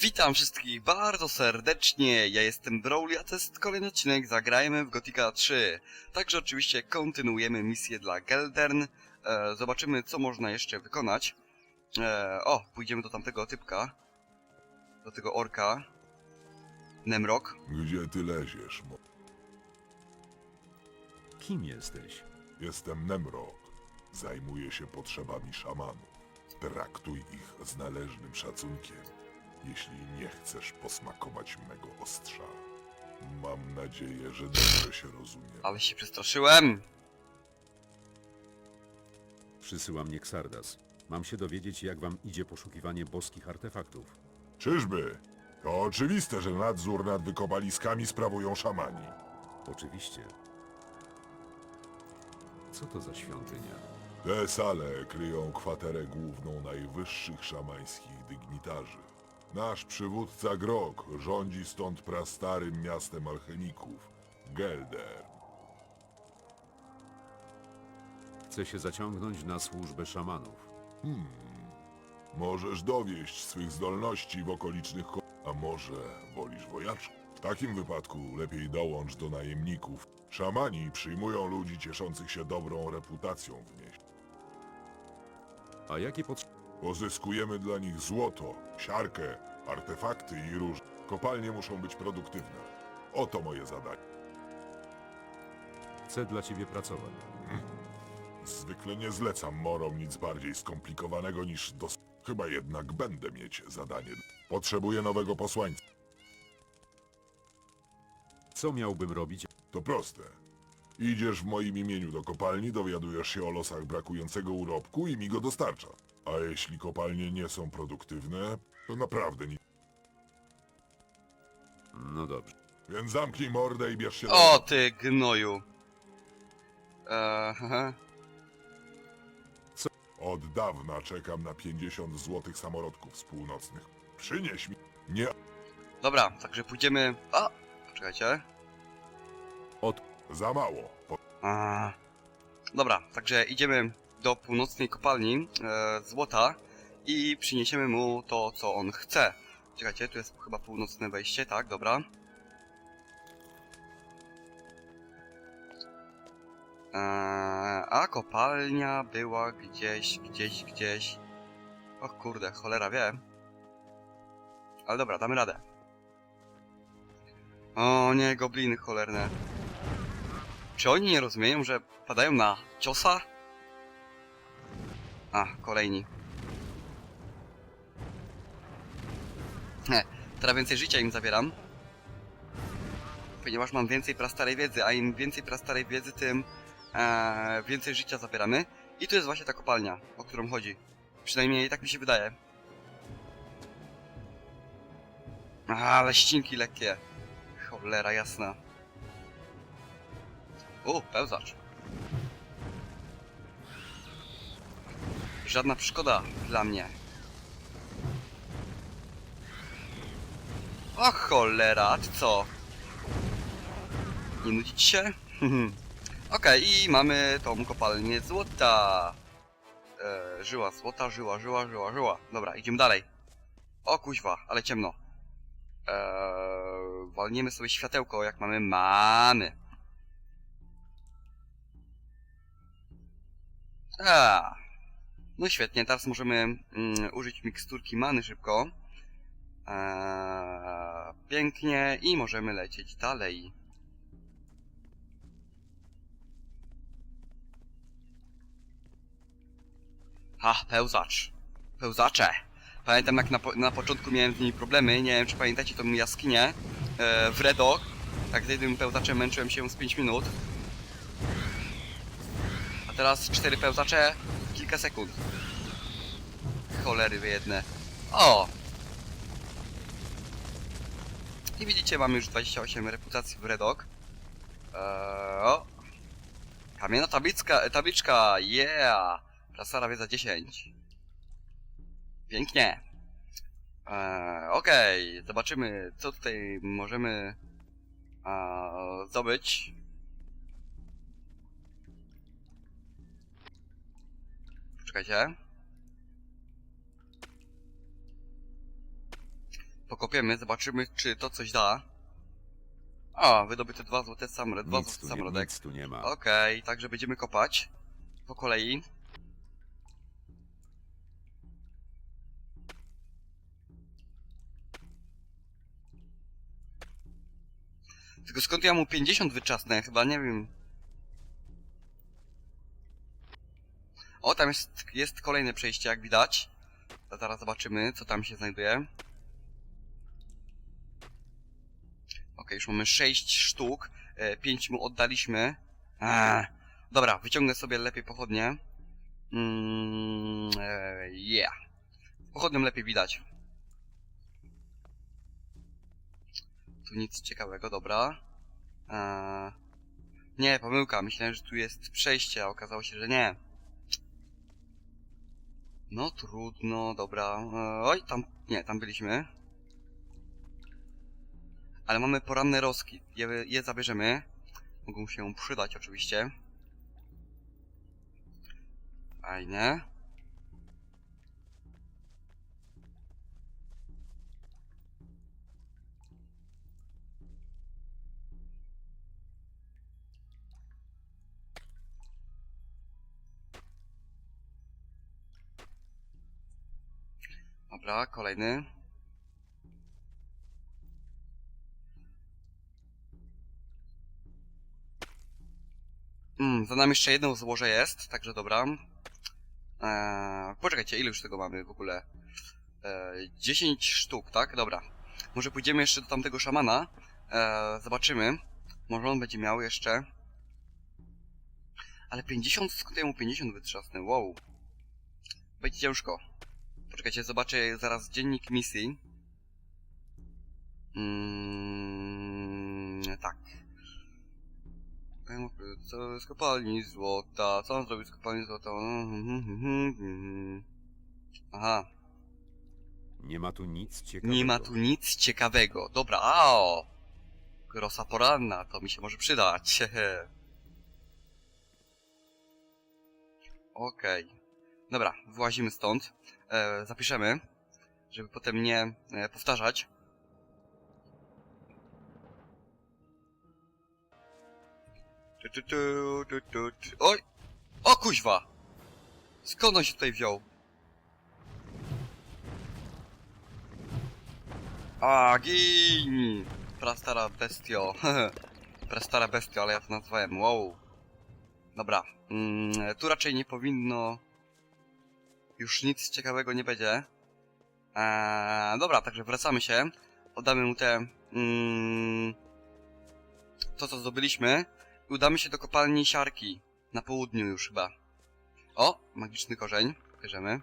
Witam wszystkich bardzo serdecznie, ja jestem Brawly, a to jest kolejny odcinek Zagrajmy w Gothica 3. Także oczywiście kontynuujemy misję dla Geldern, e, zobaczymy co można jeszcze wykonać. E, o, pójdziemy do tamtego typka, do tego orka, Nemrok. Gdzie ty leziesz? Mo? Kim jesteś? Jestem Nemrok. Zajmuję się potrzebami szamanów. Traktuj ich z należnym szacunkiem, jeśli nie chcesz posmakować mego ostrza. Mam nadzieję, że dobrze się rozumiem. Ale się przestraszyłem! Przysyła mnie Xardas. Mam się dowiedzieć, jak wam idzie poszukiwanie boskich artefaktów. Czyżby? To oczywiste, że nadzór nad wykopaliskami sprawują szamani. Oczywiście. Co to za świątynia? Te sale kryją kwaterę główną najwyższych szamańskich dygnitarzy. Nasz przywódca Grok rządzi stąd prastarym miastem alchemików, Gelder. Chcę się zaciągnąć na służbę szamanów. Możesz dowieść swych zdolności w okolicznych ko- A może wolisz wojaczkę? W takim wypadku lepiej dołącz do najemników. Szamani przyjmują ludzi cieszących się dobrą reputacją w mieście. A jakie potrzeby? Pozyskujemy dla nich złoto, siarkę, artefakty i róż. Kopalnie muszą być produktywne. Oto moje zadanie. Chcę dla ciebie pracować. Zwykle nie zlecam morom nic bardziej skomplikowanego niż dos... Chyba jednak będę mieć zadanie. Potrzebuję nowego posłańca. Co miałbym robić? To proste. Idziesz w moim imieniu do kopalni, dowiadujesz się o losach brakującego urobku i mi go dostarcza. A jeśli kopalnie nie są produktywne, to naprawdę nic. No dobrze. Więc zamknij mordę i bierz się O ty gnoju! Eee, hehe. Od dawna czekam na 50 złotych samorodków z północnych. Przynieś mi. Nie, Dobra, także pójdziemy... A! Poczekajcie. Od... za mało. Po... A, dobra, także idziemy do północnej kopalni e, złota i przyniesiemy mu to, co on chce. Czekajcie, tu jest chyba północne wejście, tak, dobra. E, a kopalnia była gdzieś, gdzieś, gdzieś. Och kurde, cholera wie. Ale dobra, damy radę. O nie, gobliny cholerne. Czy oni nie rozumieją, że padają na ciosa? A, kolejni. Teraz więcej życia im zabieram. Ponieważ mam więcej prastarej wiedzy, a im więcej prastarej wiedzy, tym e, więcej życia zabieramy. I tu jest właśnie ta kopalnia, o którą chodzi. Przynajmniej tak mi się wydaje. A, ale ścinki lekkie. Cholera jasna. O, pełzacz. Żadna przeszkoda dla mnie. O cholera, ty co? Nie nudzić się? Okej, i mamy tą kopalnię złota. E, żyła złota, żyła, żyła, żyła, żyła. Dobra, idziemy dalej. O kuźwa, ale ciemno. Eee, walniemy sobie światełko, jak mamy. Mamy. A, no świetnie, teraz możemy mm, użyć miksturki many szybko. Eee, pięknie i możemy lecieć dalej. Ha, pełzacz. Pełzacze. Pamiętam jak na, po, na początku miałem z nimi problemy, nie wiem czy pamiętacie tą jaskinię e, w Redok. Tak z jednym pełzaczem męczyłem się z 5 minut. A teraz cztery pełzacze, kilka sekund. Cholery wyjedne. O! I widzicie, mamy już 28 reputacji w Redok. Eee, o! Kamienna tabliczka, tabliczka, yeah! Prasara wiedza 10. Pięknie. Eee, Okej, zobaczymy, co tutaj możemy e, zdobyć. Poczekajcie. Pokopiemy, zobaczymy, czy to coś da. A, wydobyte dwa złote samolot, dwa Nic złote nie, samolodek. nic tu nie ma. Okej, także będziemy kopać. Po kolei. Tylko skąd ja mu 50 wyczasnę? Chyba nie wiem. O, tam jest, jest kolejne przejście, jak widać. Zaraz zobaczymy, co tam się znajduje. Ok, już mamy 6 sztuk. 5 mu oddaliśmy. Eee, dobra, wyciągnę sobie lepiej pochodnie. Mm, e, yeah. Pochodnią lepiej widać. Tu nic ciekawego, dobra. Eee, nie, pomyłka. Myślałem, że tu jest przejście, a okazało się, że nie. No trudno, dobra. Eee, oj, tam, nie, tam byliśmy. Ale mamy poranne roski. Je, je zabierzemy. Mogą się przydać oczywiście. Fajnie. Dobra, kolejny. Mm, za nami jeszcze jedno złoże jest, także dobra. Eee, poczekajcie, ile już tego mamy w ogóle? Eee, 10 sztuk, tak? Dobra. Może pójdziemy jeszcze do tamtego szamana. Eee, zobaczymy. Może on będzie miał jeszcze... Ale 50? Skąd ja mu 50 wytrzasnę? Wow. Będzie ciężko. Poczekajcie, zobaczę zaraz dziennik misji. Mm, tak. Co z kopalni złota? Co on zrobił z kopalni złota? Aha, Nie ma tu nic ciekawego. nie ma tu nic ciekawego. Dobra, ao! Grosa poranna, to mi się może przydać. Okej. Dobra, wyłazimy stąd. E, zapiszemy, żeby potem nie e, powtarzać. Tu, tu, tu, tu, tu, tu. Oj! O kuźwa! Skąd on się tutaj wziął? A, gin! Prastara bestio. Prastara bestio, ale ja to nazwałem. Wow. Dobra. Mm, tu raczej nie powinno... Już nic ciekawego nie będzie. Eee, dobra, także wracamy się. Oddamy mu te... Mm, to, co zdobyliśmy. I udamy się do kopalni siarki. Na południu już chyba. O! Magiczny korzeń. Bierzemy.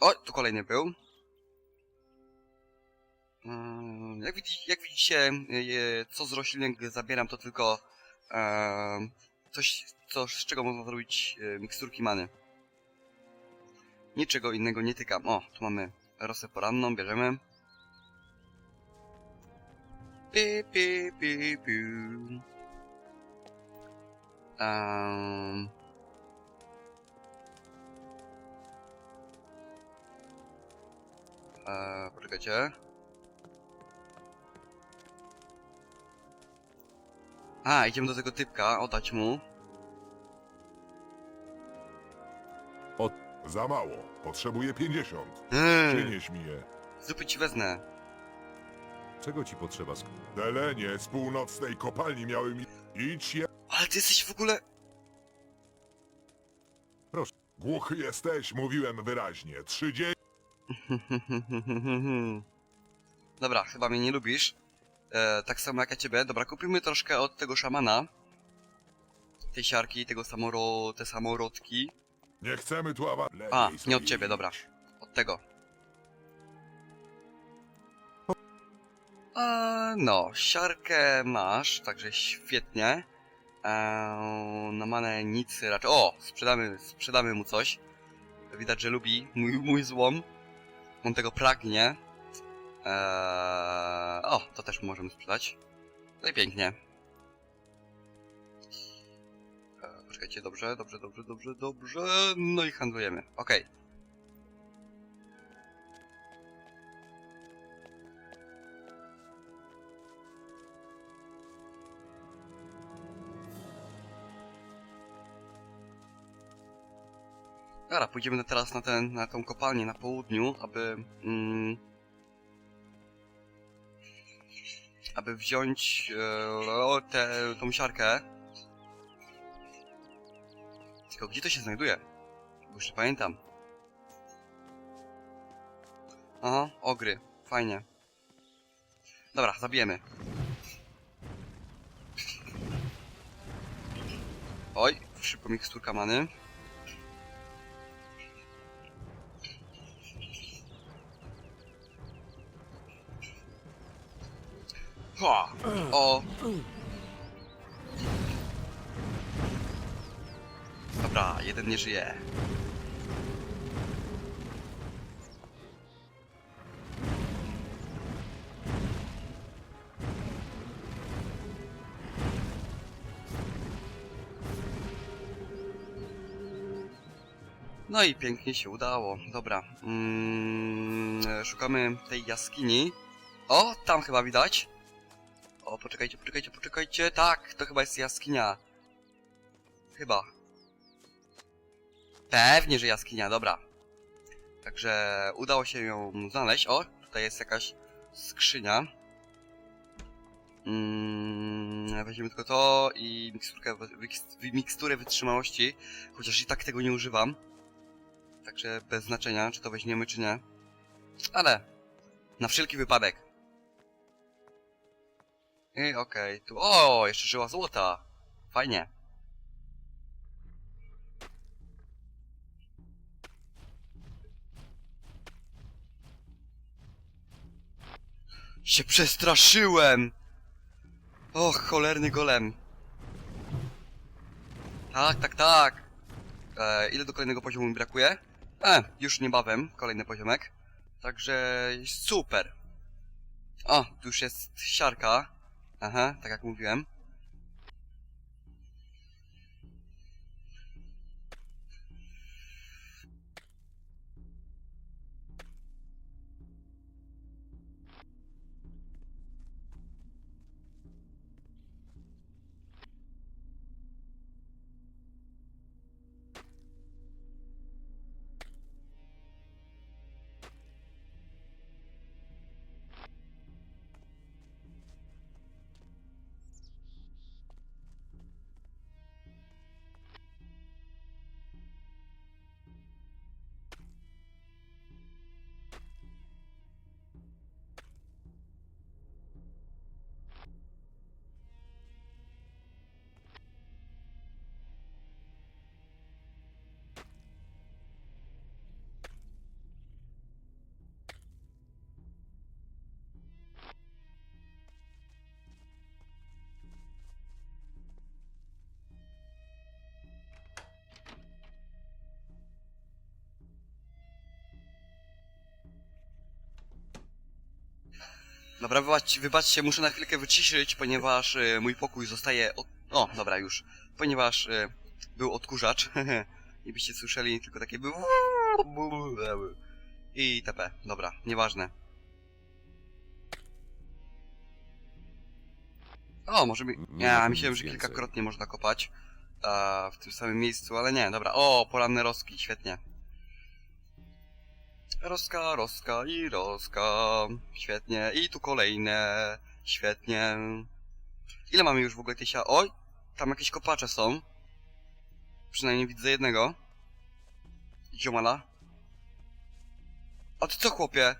O, tu kolejny był. Mm, Jak, jak widzicie, e, co z roślinek zabieram, to tylko e, coś, co, z czego można zrobić e, miksturki many. Niczego innego nie tykam. O, tu mamy rosę poranną, bierzemy. Pi, pi, pi, pi. Um, Eee, poczekajcie. A, idziemy do tego typka, oddać mu. Za mało. Potrzebuję 50. Eee, Przynieś mi je. zupy ci wezmę. Czego ci potrzeba? sk- Delenie z północnej kopalni miały mi... Idź je... Ale ty jesteś w ogóle... Głuchy jesteś, mówiłem wyraźnie. 30... Dobra, chyba mnie nie lubisz. E, tak samo jak ja ciebie. Dobra, kupimy troszkę od tego szamana. Tej siarki, tego samoro... te samorodki. Nie chcemy tu awa... A, Lepiej nie od ciebie, dobra. Od tego. E, no, siarkę masz, także świetnie. E, na manę nic raczej... O! Sprzedamy, sprzedamy mu coś. Widać, że lubi mój, mój złom. On tego pragnie. Eee, o, to też możemy sprzedać. No i pięknie. Eee, poczekajcie, Czekajcie, dobrze, dobrze, dobrze, dobrze, dobrze. No i handlujemy. Okej. Dobra, pójdziemy teraz na, ten, na tą kopalnię na południu, aby... Mm, aby wziąć e, tę tą siarkę. Tylko gdzie to się znajduje? Bo już nie pamiętam. Aha, ogry. Fajnie. Dobra, zabijemy. Oj, szybko miksturka many. O! Dobra, jeden nie żyje. No i pięknie się udało. Dobra. Mm, szukamy tej jaskini. O, tam chyba widać. O, poczekajcie, poczekajcie, poczekajcie. Tak, to chyba jest jaskinia. Chyba. Pewnie, że jaskinia, dobra. Także udało się ją znaleźć. O, tutaj jest jakaś skrzynia. Mm, weźmiemy tylko to i miksturkę, miksturę wytrzymałości. Chociaż i tak tego nie używam. Także bez znaczenia, czy to weźmiemy, czy nie. Ale na wszelki wypadek. I okej, tu. O, jeszcze żyła złota. Fajnie. Się przestraszyłem! Och, cholerny golem. Tak, tak, tak. E, ile do kolejnego poziomu mi brakuje? E, już niebawem, kolejny poziomek. Także super. O, tu już jest siarka. Aha, tak jak mówiłem. Dobra, wybacz, wybaczcie, muszę na chwilkę wyciszyć, ponieważ y, mój pokój zostaje od... O, dobra, już. Ponieważ y, był odkurzacz. I byście słyszeli tylko takie... I TP. Dobra, nieważne. O, może mi... Nie tu myślałem, że kilkakrotnie można kopać a, w tym samym miejscu, ale nie, dobra. O, poranne rostki, świetnie. Roska, roska i roska. Świetnie. I tu kolejne. Świetnie. Ile mamy już w ogóle tysia? Oj! Tam jakieś kopacze są. Przynajmniej widzę jednego. Ziomala. A ty co, chłopie?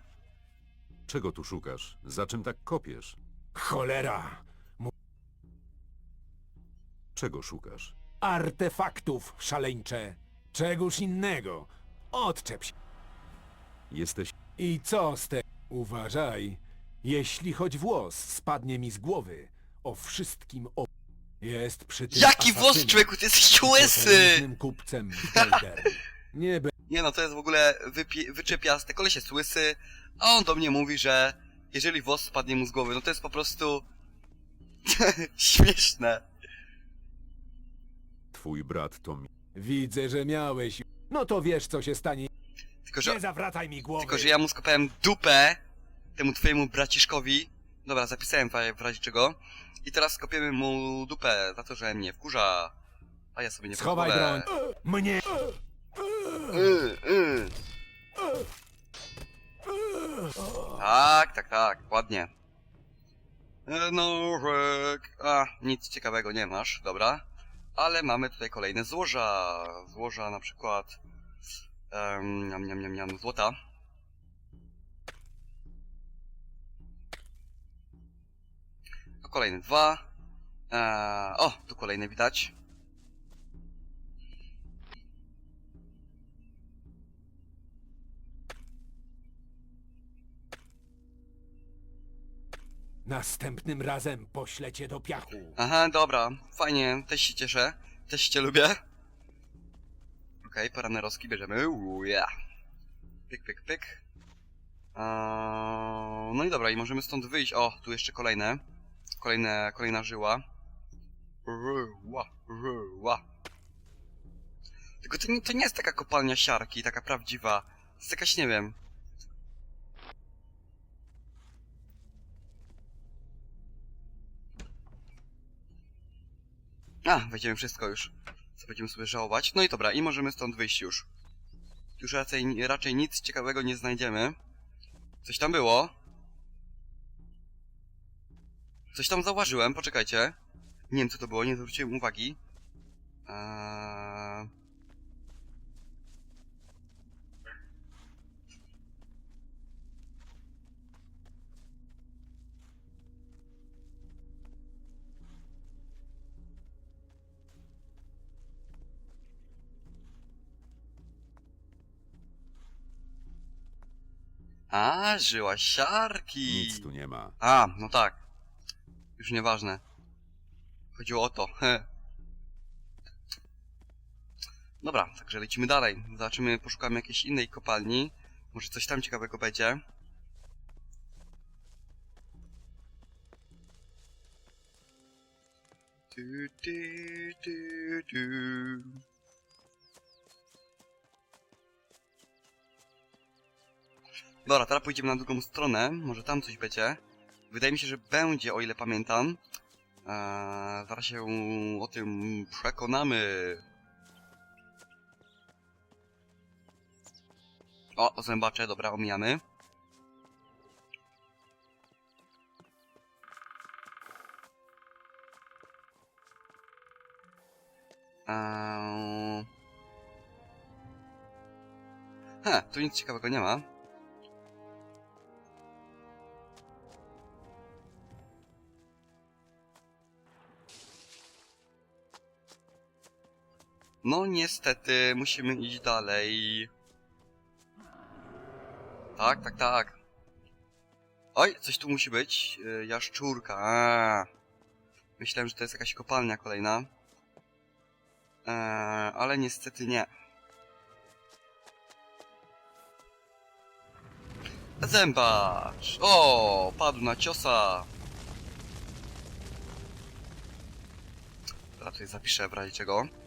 Czego tu szukasz? Za czym tak kopiesz? Cholera! Czego szukasz? Artefaktów, szaleńcze! Czegoż innego! Odczep się! Jesteś... I co z te... Uważaj! Jeśli choć włos spadnie mi z głowy, o wszystkim o... Jest przy tym Jaki włos, asasynem człowieku, ty jesteś i łysy! potężnym kupcem. Nie be... Nie no, to jest w ogóle wypie- wyczepiaste. Koleś jest łysy, a on do mnie mówi, że jeżeli włos spadnie mu z głowy, no to jest po prostu... śmieszne. Twój brat to mi. Widzę, że miałeś. No to wiesz, co się stanie. Tylko, że Nie zawracaj mi głowy. Tylko, że ja mu skopałem dupę temu twojemu braciszkowi. Dobra, zapisałem w, razie czego. I teraz skopiemy mu dupę za to, że mnie wkurza. A ja sobie nie Schowaj broń. pozwolę. Mnie. Y, y. Tak, tak, tak, ładnie. E, Nożek. A, nic ciekawego nie masz, dobra. Ale mamy tutaj kolejne złoża. Złoża na przykład... Um, niam, niam, niam, niam, złota. Tu kolejne dwa. Eee, o, tu kolejne widać. Następnym razem poślę cię do piachu. Aha, dobra, fajnie, też się cieszę, też cię lubię. Okej, poranne roski bierzemy, Uuu, yeah. Pyk, pyk, pyk. Eee, no i dobra, i możemy stąd wyjść. O, tu jeszcze kolejne. Kolejne, kolejna żyła. Żyła, żyła. Tylko to nie, to nie jest taka kopalnia siarki, taka prawdziwa. To jest jakaś, nie wiem, A, wejdziemy wszystko już. Co będziemy sobie żałować. No i dobra, i możemy stąd wyjść już. Już raczej, raczej nic ciekawego nie znajdziemy. Coś tam było. Coś tam zauważyłem, poczekajcie. Nie wiem co to było, nie zwróciłem uwagi. Eee... A, żyła siarki. Nic tu nie ma. A, no tak. Już nieważne. Chodziło o to. Dobra, także lecimy dalej. Zobaczymy, poszukamy jakiejś innej kopalni. Może coś tam ciekawego będzie. Tu, tu, tu, tu. Dobra, teraz pójdziemy na drugą stronę. Może tam coś będzie. Wydaje mi się, że będzie, o ile pamiętam. Eee, zaraz się o tym przekonamy. O, zębacze, dobra, omijamy. Eee... He, tu nic ciekawego nie ma. No niestety, musimy iść dalej. Tak, tak, tak. Oj, coś tu musi być. Yy, jaszczurka. Myślałem, że to jest jakaś kopalnia kolejna. Eee, ale niestety nie. Zębacz! O, padł na ciosa. Tutaj zapiszę w razie czego.